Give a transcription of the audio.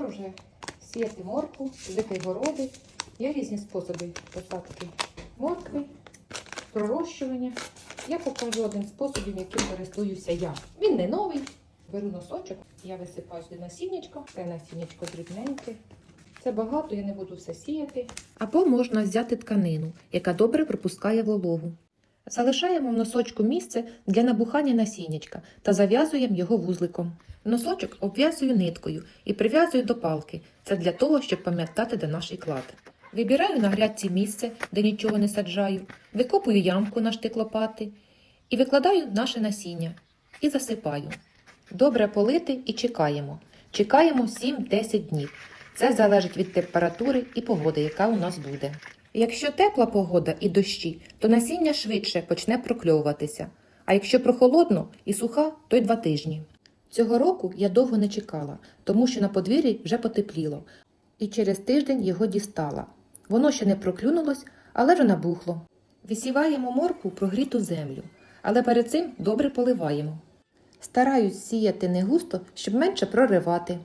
скоро вже сіяти моркву, дикий городи. Є різні способи посадки моркви, пророщування. Я покажу один способів, яким користуюся я. Він не новий. Беру носочок, я висипаю сюди насіннячко. Це насіннячко дрібненьке. Це багато, я не буду все сіяти. Або можна взяти тканину, яка добре пропускає вологу. Залишаємо в носочку місце для набухання насіннячка та зав'язуємо його вузликом. Носочок обв'язую ниткою і прив'язую до палки. Це для того, щоб пам'ятати, де наш клад. Вибираю на грядці місце, де нічого не саджаю, викопую ямку на штик лопати і викладаю наше насіння і засипаю. Добре полити і чекаємо. Чекаємо 7-10 днів. Це залежить від температури і погоди, яка у нас буде. Якщо тепла погода і дощі, то насіння швидше почне прокльовуватися. А якщо прохолодно і суха, то й два тижні. Цього року я довго не чекала, тому що на подвір'ї вже потепліло, і через тиждень його дістала. Воно ще не проклюнулось, але вже набухло. Висіваємо морку в прогріту землю, але перед цим добре поливаємо. Стараюсь сіяти не густо, щоб менше проривати.